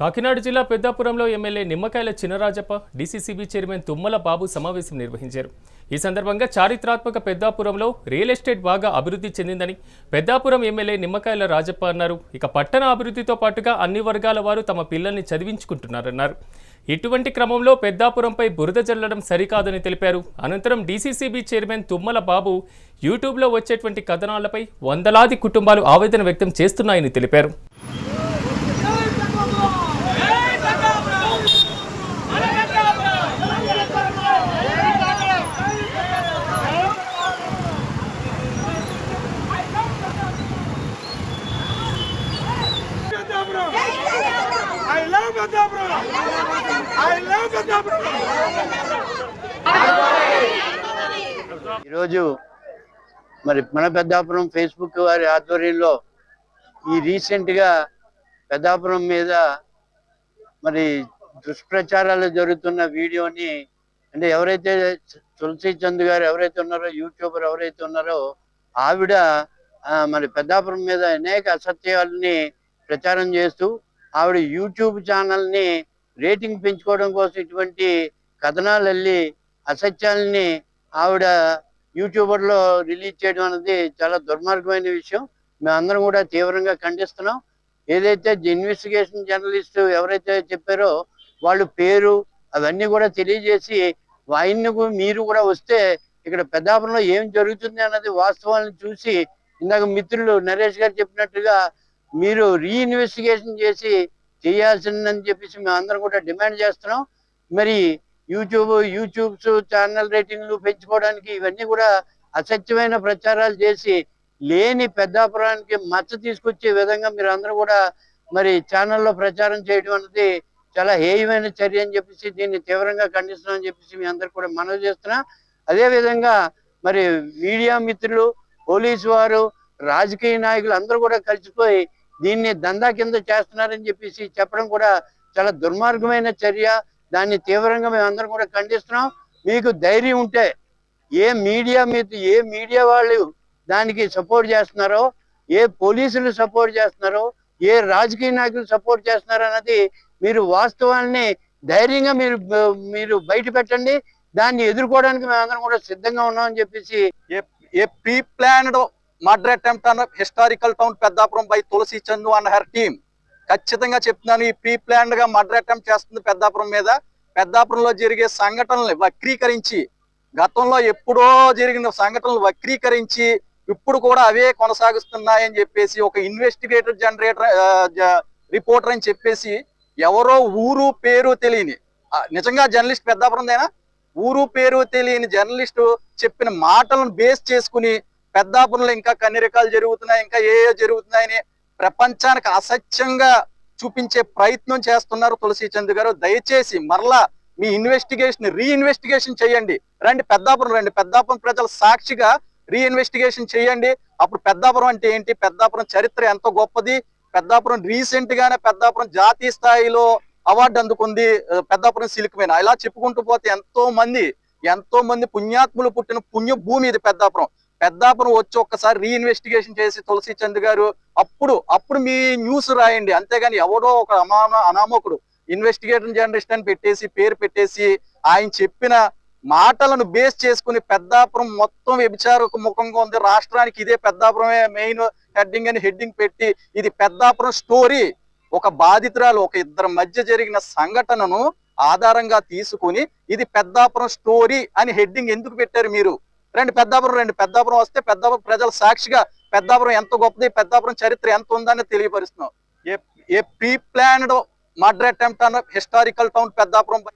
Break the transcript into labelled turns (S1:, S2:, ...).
S1: కాకినాడ జిల్లా పెద్దాపురంలో MLA Nimmakayala Chinarajappa DCCB chairman Tummala Babu సమావేశం నిర్వహించారు. ఈ సందర్భంగా చారిత్రాత్మక పెద్దాపురంలో రియల్ ఎస్టేట్ బాగా అభివృద్ధి చెందిందని పెద్దాపురం ఎమ్మెల్యే నిమ్మకాయల రాజప్ప అన్నారు. ఇక పట్టణ అభివృద్ధితో పాటుగా అన్ని వర్గాల వారు తమ పిల్లల్ని చదివించుకుంటున్నారన్నారు. ఇటువంటి క్రమంలో పెద్దాపురంపై బురద జల్లడం సరికాదని తెలిపారు. అనంతరం డీసీసీబీ చైర్మన్ తుమ్మల బాబు యూట్యూబ్లో వచ్చేటువంటి కథనాలపై వందలాది కుటుంబాలు ఆవేదన వ్యక్తం చేస్తున్నాయని తెలిపారు.
S2: ఈరోజు మరి మన పెద్దాపురం ఫేస్బుక్ వారి ఆధ్వర్యంలో ఈ రీసెంట్గా పెద్దాపురం మీద మరి దుష్ప్రచారాలు జరుగుతున్న వీడియోని అంటే ఎవరైతే తులసి చంద్ గారు ఎవరైతే ఉన్నారో యూట్యూబర్ ఎవరైతే ఉన్నారో ఆవిడ మరి పెద్దాపురం మీద అనేక అసత్యాలని ప్రచారం చేస్తూ ఆవిడ యూట్యూబ్ ఛానల్ని రేటింగ్ పెంచుకోవడం కోసం ఇటువంటి కథనాలు వెళ్ళి అసత్యాలని ఆవిడ యూట్యూబర్లో రిలీజ్ చేయడం అనేది చాలా దుర్మార్గమైన విషయం. మేమందరం కూడా తీవ్రంగా ఖండిస్తున్నాం. ఏదైతే ఇన్వెస్టిగేషన్ జర్నలిస్టు ఎవరైతే చెప్పారో వాళ్ళు పేరు అవన్నీ కూడా తెలియజేసి ఆయన్ని మీరు కూడా వస్తే ఇక్కడ పెద్దాపురంలో ఏం జరుగుతుంది అన్నది వాస్తవాలను చూసి ఇందాక మిత్రులు నరేష్ గారు చెప్పినట్టుగా మీరు రీఇన్వెస్టిగేషన్ చేసి చేయాల్సిందని చెప్పేసి మేము అందరం కూడా డిమాండ్ చేస్తున్నాం. మరి యూట్యూబ్ యూట్యూబ్స్ ఛానల్ రేటింగ్లు పెంచుకోవడానికి ఇవన్నీ కూడా అసత్యమైన ప్రచారాలు చేసి లేని పెద్దాపురానికి మచ్చ తీసుకొచ్చే విధంగా మీరు అందరూ కూడా మరి ఛానల్లో ప్రచారం చేయడం అనేది చాలా హేయమైన చర్య అని చెప్పేసి దీన్ని తీవ్రంగా ఖండిస్తున్నాం అని చెప్పేసి మీ అందరు కూడా మనవి చేస్తున్నా. అదేవిధంగా మరి మీడియా మిత్రులు పోలీసు వారు రాజకీయ నాయకులు అందరూ కూడా కలిసిపోయి దీన్ని దందా కింద చేస్తున్నారని చెప్పేసి చెప్పడం కూడా చాలా దుర్మార్గమైన చర్య. దాన్ని తీవ్రంగా మేము అందరం కూడా ఖండిస్తున్నాం. మీకు ధైర్యం ఉంటే ఏ మీడియా మీద ఏ మీడియా వాళ్ళు దానికి సపోర్ట్ చేస్తున్నారో ఏ పోలీసులు సపోర్ట్ చేస్తున్నారో ఏ రాజకీయ నాయకులు సపోర్ట్ చేస్తున్నారో అన్నది మీరు వాస్తవాన్ని ధైర్యంగా మీరు మీరు బయట పెట్టండి. దాన్ని ఎదుర్కోవడానికి మేము అందరం కూడా సిద్ధంగా ఉన్నామని చెప్పేసి
S3: a pre planned murder attempt అన్న historical town Peddapuram by Tulasi Chandu and her team. ఖచ్చితంగా చెప్తున్నాను ఈ ప్రీ ప్లాన్డ్గా మర్డర్ అటెంప్ట్ చేస్తుంది పెద్దాపురం మీద. పెద్దాపురంలో జరిగే సంఘటనలు వక్రీకరించి గతంలో ఎప్పుడో జరిగిన సంఘటనలు వక్రీకరించి ఇప్పుడు కూడా అవే కొనసాగిస్తున్నాయని చెప్పేసి ఒక ఇన్వెస్టిగేటర్ జనరేటర్ రిపోర్టర్ అని చెప్పేసి ఎవరో ఊరు పేరు తెలియని నిజంగా జర్నలిస్ట్ పెద్దాపురందేనా? ఊరు పేరు తెలియని జర్నలిస్ట్ చెప్పిన మాటలను బేస్ చేసుకుని పెద్దాపురంలో ఇంకా కన్నెరకాలు జరుగుతున్నాయి ఇంకా ఏ ఏ జరుగుతున్నాయని ప్రపంచానికి అసత్యంగా చూపించే ప్రయత్నం చేస్తున్నారు తులసి చంద్ గారు. దయచేసి మరలా మీ ఇన్వెస్టిగేషన్ రీఇన్వెస్టిగేషన్ చేయండి. రండి పెద్దాపురం రండి. పెద్దాపురం ప్రజల సాక్షిగా రీఇన్వెస్టిగేషన్ చేయండి. అప్పుడు పెద్దాపురం అంటే ఏంటి? పెద్దాపురం చరిత్ర ఎంత గొప్పది. పెద్దాపురం రీసెంట్ గానే పెద్దాపురం జాతీయ స్థాయిలో అవార్డు అందుకుంది పెద్దాపురం సిల్క్ మీద. ఇలా చెప్పుకుంటూ పోతే ఎంతో మంది ఎంతో మంది పుణ్యాత్ములు పుట్టిన పుణ్య భూమి ఇది పెద్దాపురం. పెద్దాపురం వచ్చి ఒక్కసారి రీఇన్వెస్టిగేషన్ చేసి తులసి చంద్ గారు అప్పుడు అప్పుడు మీ న్యూస్ రాయండి. అంతేగాని ఎవడో ఒక అమాన అనామకుడు ఇన్వెస్టిగేషన్ జర్నలిస్ట్ అని పెట్టేసి పేరు పెట్టేసి ఆయన చెప్పిన మాటలను బేస్ చేసుకుని పెద్దాపురం మొత్తం వ్యభిచారక ముఖంగా ఉంది. రాష్ట్రానికి ఇదే పెద్దాపురమే మెయిన్ హెడ్డింగ్ అని హెడ్డింగ్ పెట్టి ఇది పెద్దాపురం స్టోరీ ఒక బాధితురాలు ఒక ఇద్దరి మధ్య జరిగిన సంఘటనను ఆధారంగా తీసుకుని ఇది పెద్దాపురం స్టోరీ అని హెడ్డింగ్ ఎందుకు పెట్టారు మీరు? రండి పెద్దాపురం రండి. పెద్దాపురం వస్తే పెద్దాపురం ప్రజల సాక్షిగా పెద్దాపురం ఎంత గొప్పది పెద్దాపురం చరిత్ర ఎంత ఉందని తెలియపరుస్తున్నాం. A a pre planned murder attempt అన్న హిస్టారికల్ టౌన్ పెద్దాపురం